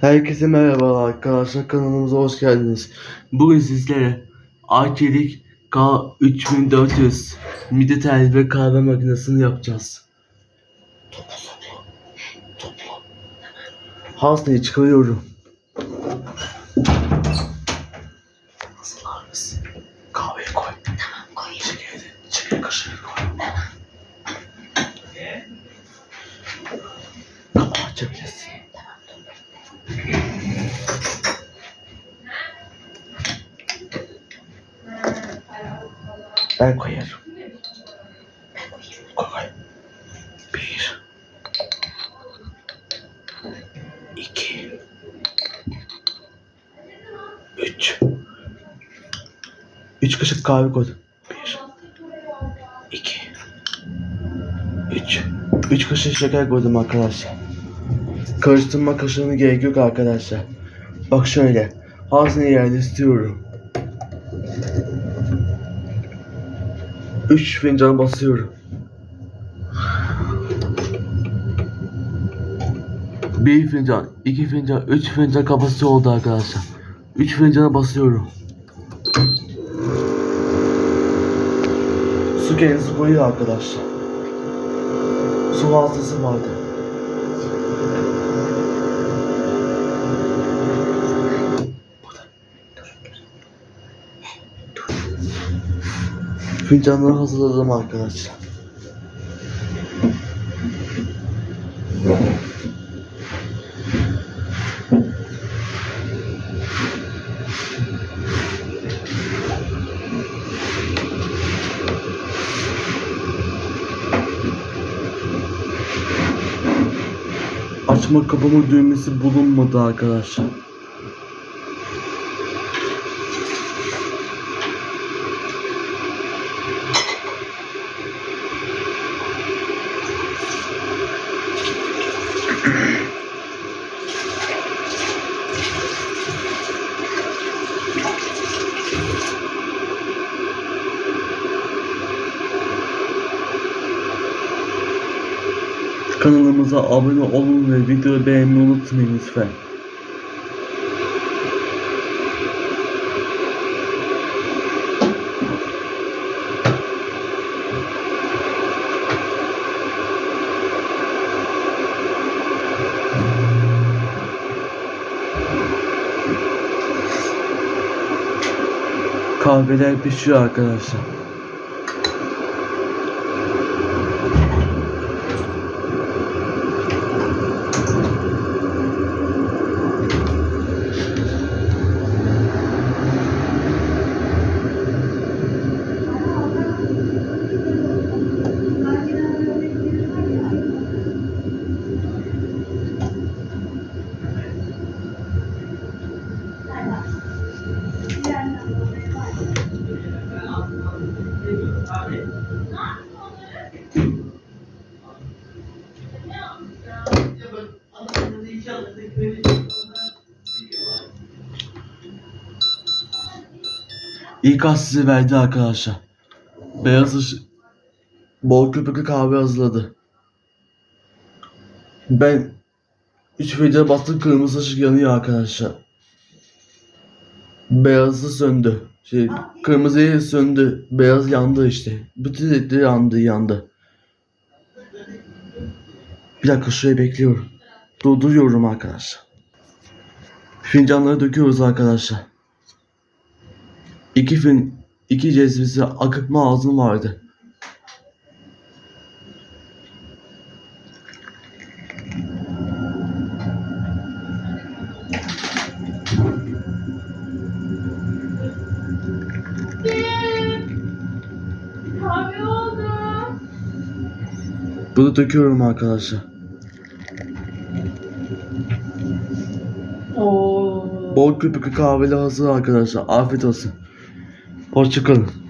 Herkese merhaba arkadaşlar kanalımıza hoş geldiniz. Bugün sizlere Arçelik K3400 midi tel ve kahve makinesini yapacağız. Topla topla. Topla. Hasneyi çıkarıyorum. Hazırlar mısın? Kahveyi koy. Tamam koyayım. Şekeri, şeker kaşığı koy. Kapağı açabilirsin. Ben koyarım. Koyayım. Koy koy. Bir. İki. Üç. Üç kaşık kahve koydum. Bir. İki. Üç. Üç kaşık şeker koydum arkadaşlar. Karıştırma kaşığına gerek yok arkadaşlar. Bak şöyle. Hazne yerde istiyorum. Üç fincan basıyorum. Bir fincan, iki fincan, üç fincan kapasite oldu arkadaşlar. Üç fincana basıyorum. Su kendisi koyuyor arkadaşlar. Su fazlası vardı. Fincanları hazırladım arkadaşlar. Açma kapama düğmesi bulunmadı arkadaşlar. Kanalımıza abone olun ve videoyu beğenmeyi unutmayın lütfen. Kahveler pişiyor arkadaşlar. İlk az size verdi arkadaşlar. Beyaz ışık bol köpüklü kahve hazırladı. Ben 3 video bastım kırmızı ışık yanıyor arkadaşlar. Beyazı söndü. Şey kırmızıyı söndü. Beyaz yandı işte. Bütün ledleri yandı yandı. Bir dakika şuraya bekliyorum. Durduruyorum arkadaşlar. Fincanları döküyoruz arkadaşlar. İki fin, iki cezvesi akıtma ağzım vardı. Bunu döküyorum arkadaşlar. Oo. Bol köpüklü kahveli hazır arkadaşlar. Afiyet olsun. Hoşçakalın.